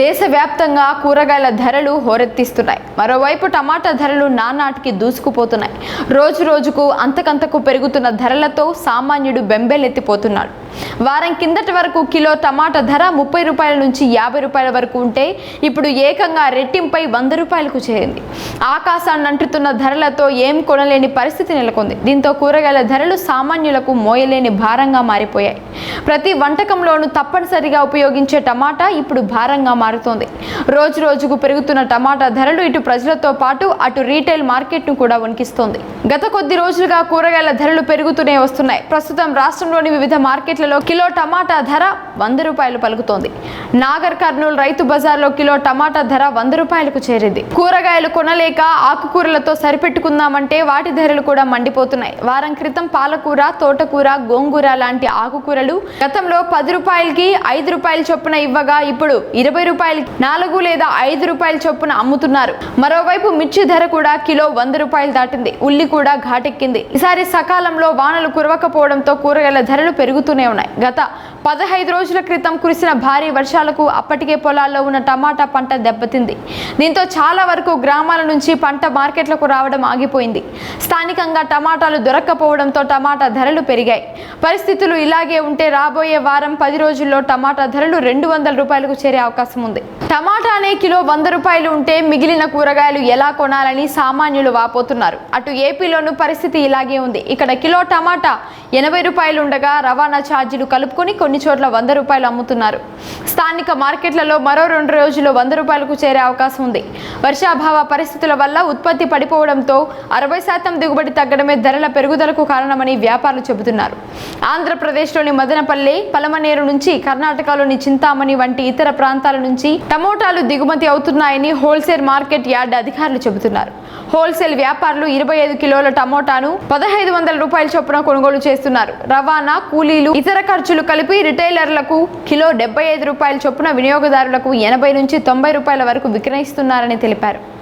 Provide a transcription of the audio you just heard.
దేశవ్యాప్తంగా కూరగాయల ధరలు హోరెత్తిస్తున్నాయి. మరోవైపు టమాటా ధరలు నానాటికి దూసుకుపోతున్నాయి. రోజు రోజుకు అంతకంతకు పెరుగుతున్న ధరలతో సామాన్యుడు బెంబేలెత్తిపోతున్నాడు. వారం కిందటి వరకు కిలో టమాటా ధర ముప్పై రూపాయల నుంచి యాభై రూపాయల వరకు ఉంటే ఇప్పుడు ఏకంగా రెట్టింపై వంద రూపాయలకు చేరింది. ఆకాశాన్ని అంటుతున్న ధరలతో ఏం కొనలేని పరిస్థితి నెలకొంది. దీంతో కూరగాయల ధరలు సామాన్యులకు మోయలేని భారంగా మారిపోయాయి. ప్రతి వంటకంలోనూ తప్పనిసరిగా ఉపయోగించే టమాటా ఇప్పుడు భారంగా మారుతోంది. రోజు రోజుకు పెరుగుతున్న టమాటా ధరలు ఇటు ప్రజలతో పాటు అటు రీటైల్ మార్కెట్ను కూడా వణికిస్తోంది. గత కొద్ది రోజులుగా కూరగాయల ధరలు పెరుగుతూనే వస్తున్నాయి. ప్రస్తుతం రాష్ట్రంలోని వివిధ మార్కెట్లలో కిలో టమాటా ధర వంద రూపాయలు పలుకుతోంది. నాగర్ కర్నూలు రైతు బజార్లో కిలో టమాటా ధర వంద రూపాయలకు చేరింది. కూరగాయలు కొనలేక ఆకుకూరలతో సరిపెట్టుకుందామంటే వాటి ధరలు కూడా మండిపోతున్నాయి. వారం క్రితం పాలకూర తోటకూర గోంగూర లాంటి ఆకుకూరలు గతంలో పది రూపాయలకి ఐదు రూపాయల చొప్పున ఇవ్వగా ఇప్పుడు ఇరవై రూపాయలకి నాలుగు లేదా ఐదు రూపాయల చొప్పున అమ్ముతున్నారు. మరోవైపు మిర్చి ధర కూడా కిలో వంద రూపాయలు దాటింది. ఉల్లి కూడా ఘాటెక్కింది. ఈసారి సకాలంలో వానలు కురవకపోవడంతో కూరగాయల ధరలు పెరుగుతూనే ఉన్నాయి. గత పదహైదు రోజుల క్రితం కురిసిన భారీ వర్షాలకు అప్పటికే పొలాల్లో ఉన్న టమాటా పంట దెబ్బతింది. దీంతో చాలా వరకు గ్రామాల నుంచి పంట మార్కెట్లకు రావడం ఆగిపోయింది. స్థానికంగా టమాటాలు దొరక్కపోవడంతో టమాటా ధరలు పెరిగాయి. పరిస్థితులు ఇలాగే ఉంటే రాబోయే వారం పది రోజుల్లో టమాటా ధరలు రెండు వందల రూపాయలకు చేరే అవకాశం ఉంది. టమాటానే కిలో వంద రూపాయలు ఉంటే మిగిలిన కూరగాయలు ఎలా కొనాలని సామాన్యులు వాపోతున్నారు. అటు ఏపీలోనూ పరిస్థితి ఇలాగే ఉంది. ఇక్కడ కిలో టమాటా ఎనభై రూపాయలు ఉండగా రవాణా ఛార్జీలు కలుపుకొని కొన్ని చోట్ల వంద రూపాయలు అమ్ముతున్నారు. స్థానిక మార్కెట్లలో మరో రెండు రోజుల్లో వంద రూపాయలకు చేరే అవకాశం ఉంది. వర్షాభావ పరిస్థితుల వల్ల ఉత్పత్తి పడిపోవడంతో అరవై శాతం దిగుబడి తగ్గడమే ధరల పెరుగుదలకు కారణమని వ్యాపారులు చెబుతున్నారు. ఆంధ్రప్రదేశ్లోని మదనపల్లి పలమనేరు నుంచి కర్ణాటకలోని చింతామణి వంటి ఇతర ప్రాంతాల నుంచి టమోటాలు దిగుమతి అవుతున్నాయని హోల్సేల్ మార్కెట్ యార్డ్ అధికారులు చెబుతున్నారు. హోల్సేల్ వ్యాపారులు ఇరవై ఐదు కిలోల టమోటాను పదహైదు వందల రూపాయల చొప్పున కొనుగోలు చేస్తున్నారు. రవాణా కూలీలు ఇతర ఖర్చులు కలిపి రిటైలర్లకు కిలో డెబ్బై ఐదు రూపాయల చొప్పున వినియోగదారులకు ఎనభై నుంచి తొంభై రూపాయల వరకు విక్రయిస్తున్నారని తెలిపారు.